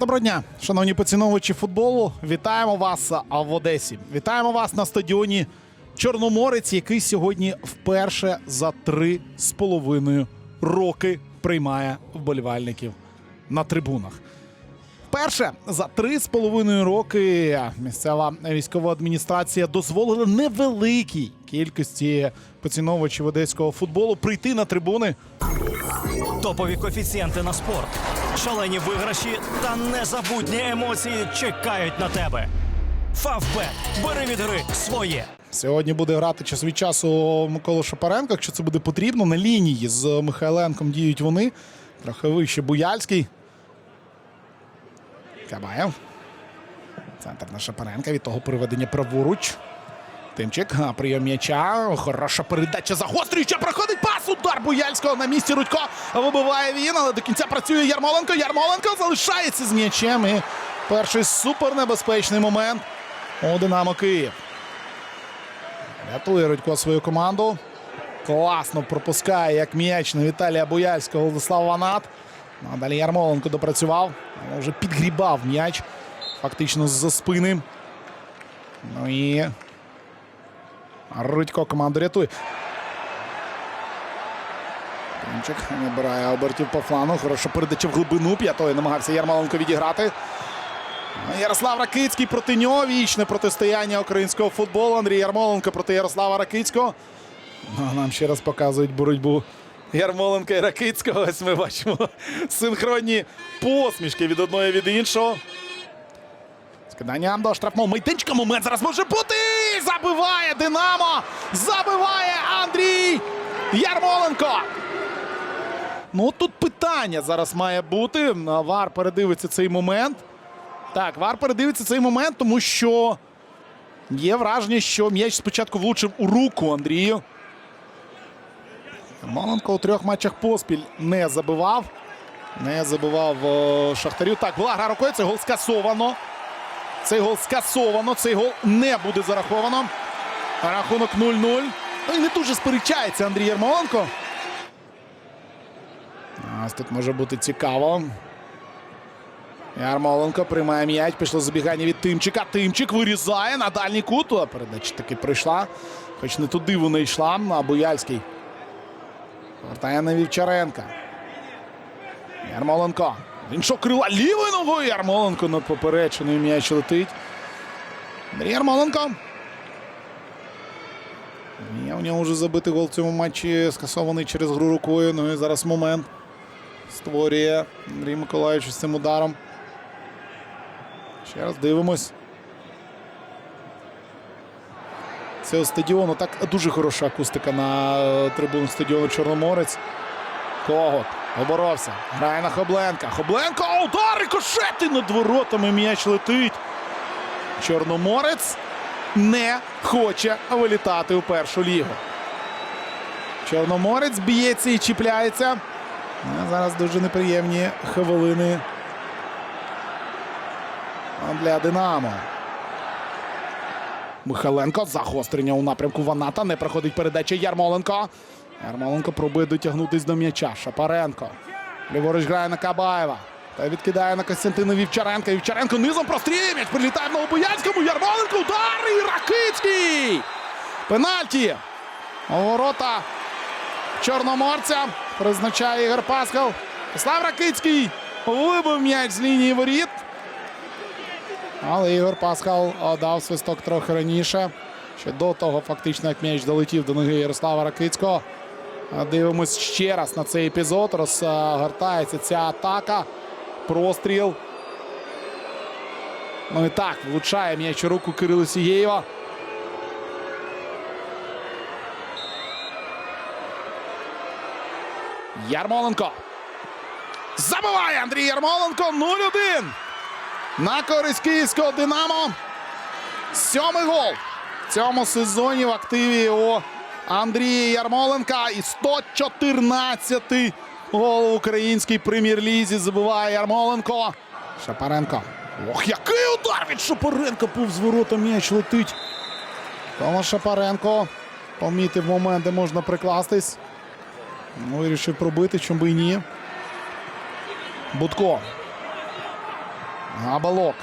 Доброго дня, шановні поціновувачі футболу. Вітаємо вас в Одесі. Вітаємо вас на стадіоні Чорноморець, який сьогодні вперше за три з половиною роки приймає вболівальників на трибунах. Вперше за три з половиною роки місцева військова адміністрація дозволила невеликій кількості поціновувачів одеського футболу прийти на трибуни Топові коефіцієнти на спорт, шалені виграші та незабутні емоції чекають на тебе. Фавбет. Бери від гри своє. Сьогодні буде грати час від часу Микола Шапаренко, якщо це буде потрібно. На лінії з Михайленком діють вони. Трохи вище Буяльський. Кабаєв. Центр на Шапаренка. Від того переведення праворуч. Тимчик. Прийом м'яча. Хороша передача загострююча. Проходить пас. Удар Буяльського на місці Рудько. Вибиває він, але до кінця працює Ярмоленко. Ярмоленко залишається з м'ячем. І перший супернебезпечний момент у Динамо Київ. Рятує Рудько свою команду. Класно пропускає як м'яч на Віталія Бояльського Владислав Ванат. Ну, а далі Ярмоленко допрацював. Вже підгрібав м'яч. Фактично з-за спини. Ну і Рудько команду рятує. Тимчик набирає обертів по флану. Хороша передача в глибину. П'ятої намагався Ярмоленко відіграти. Ярослав Ракицький проти нього. Вічне протистояння українського футболу. Андрій Ярмоленко проти Ярослава Ракицького. Ну, Нам ще раз показують боротьбу Ярмоленка і Ракицького. Ось ми бачимо синхронні посмішки від одного і від іншого. Скидання до штрафного майданчика. Момент зараз може бути. Забиває Динамо. Забиває Андрій Ярмоленко. Ну тут питання зараз має бути. Вар передивиться цей момент. Так, Вар передивиться цей момент, тому що є враження, що м'яч спочатку влучив у руку Андрію. Ярмоленко у трьох матчах поспіль не забивав. Не забивав о, Шахтарю. Так, була гра рукою. Цей гол скасовано. Цей гол скасовано. Цей гол не буде зараховано. Рахунок 0-0. Ну і не дуже сперечається Андрій Ярмоленко. Ось тут може бути цікаво. Ярмоленко приймає м'яч. Пішло забігання від Тимчика. Тимчик вирізає на дальній кут. Передача таки прийшла. Хоч не туди вона йшла. А Буяльський. Повертає на Вівчаренка. Ярмоленко. Що крила лівою ногою. Ярмоленко над попереченою м'яч летить. Андрій Ярмоленко. Є у нього вже забитий гол в цьому матчі, скасований через гру рукою. Ну і зараз момент створює Андрій Миколаївич з цим ударом. Ще раз дивимось. Цього стадіону так дуже хороша акустика на е, трибунах стадіону Чорноморець. Когот оборовся. Грає на Хобленка. Хобленко удар рикошети над воротами. М'яч летить. Чорноморець не хоче вилітати у першу лігу. Чорноморець б'ється і чіпляється. Зараз дуже неприємні хвилини для Динамо. Михайленко загострення у напрямку Ваната. Не проходить передача Ярмоленко. Ярмоленко пробує дотягнутись до м'яча. Шапаренко. Ліворуч грає на Кабаєва. Та відкидає на Костянтина Вівчаренка. Вівчаренко низом прострілює. М'яч прилітає в Новобоянському. Ярмоленко удар і Ракицький. Пенальті. Ворота Чорноморця. Призначає Ігор Паскал. Слав Ракицький вибив м'яч з лінії воріт. Але Ігор Пасхал дав свисток трохи раніше. Ще до того, фактично, як м'яч долетів до ноги Ярослава Ракицького. Дивимось ще раз на цей епізод. Розгортається ця атака. Простріл. Ну і так, влучає м'яч у руку Кирила Сігєєва. Ярмоленко. Забиває Андрій Ярмоленко 0-1. На користь київського Динамо. Сьомий гол в цьому сезоні в активі у Андрія Ярмоленка. І 114-й гол в українській прем'єр-лізі забиває Ярмоленко. Шапаренко. Ох, який удар від Шапаренка повз ворота м'яч летить. Томаш Шапаренко помітив момент, де можна прикластись. Вирішив пробити, чому би і ні. Будко. Габалок.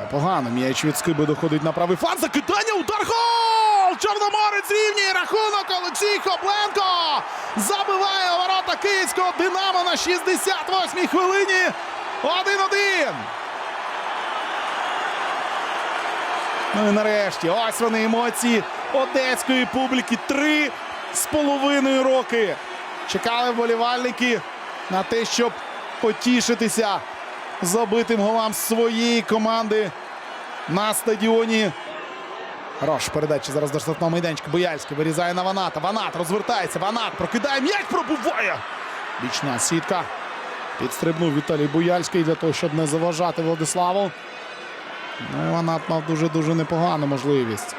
Непогано. М'яч від скиби доходить на правий фланг. Закидання. Удар гол! Чорноморець рівнює рахунок. Олексій Хобленко забиває ворота київського Динамо на 68-й хвилині. 1-1. Ну і нарешті, ось вони емоції одеської публіки. Три з половиною роки. Чекали вболівальники на те, щоб потішитися забитим голам своєї команди на стадіоні. Хорош передача зараз до штрафного майданчика. Бояльський вирізає на Ваната. Ванат розвертається. Ванат прокидає м'яч, пробуває. Бічна сітка. Підстрибнув Віталій Бояльський для того, щоб не заважати Владиславу. Ну, і Ванат мав дуже-дуже непогану можливість.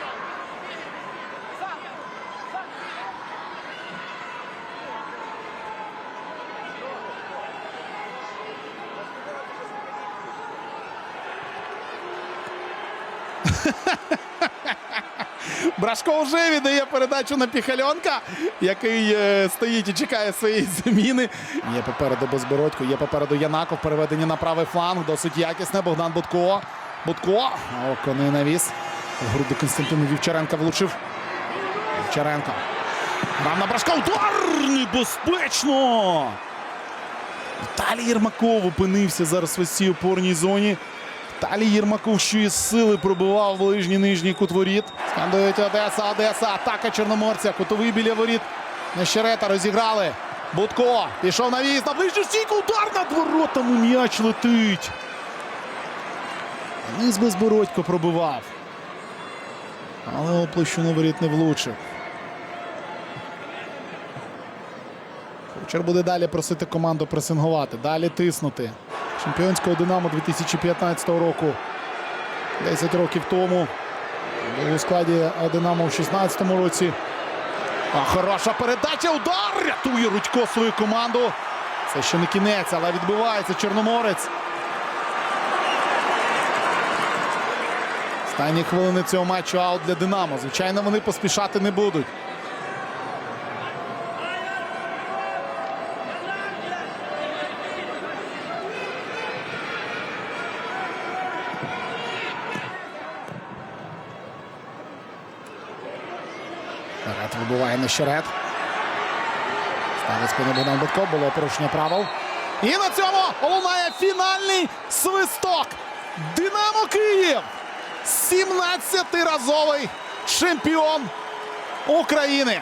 Брашко вже віддає передачу на Піхальонка, який е, стоїть і чекає своєї заміни. Є попереду Безбородько, є попереду Янаков. Переведення на правий фланг. Досить якісне. Богдан Будко. Будко. Око не навіс. В груди Константину Вівчаренка влучив. Вівчаренко. Грав на Брашка. Удар! Небезпечно! Віталій Єрмаков опинився зараз в цій опорній зоні. Віталій Єрмаков, що із сили пробивав ближній нижній кут воріт. Скандують Одеса, Одеса, атака Чорноморця, кутовий біля воріт. Нещерета розіграли. Будко пішов на віз на ближню стійку. Удар над воротами. М'яч летить. Низ Безбородько пробивав. Але оплощину воріт не влучив. Кучер буде далі просити команду пресингувати, далі тиснути. Чемпіонського Динамо 2015 року. 10 років тому. У складі Динамо в 16 році. А хороша передача. Удар! Рятує Рудько свою команду. Це ще не кінець, але відбивається Чорноморець. Останні хвилини цього матчу аут для Динамо. Звичайно, вони поспішати не будуть. Вперед вибиває Нещерет. Ставить спину Богдан Будко. Було порушення правил. І на цьому лунає фінальний свисток. Динамо Київ. 17-разовий чемпіон України.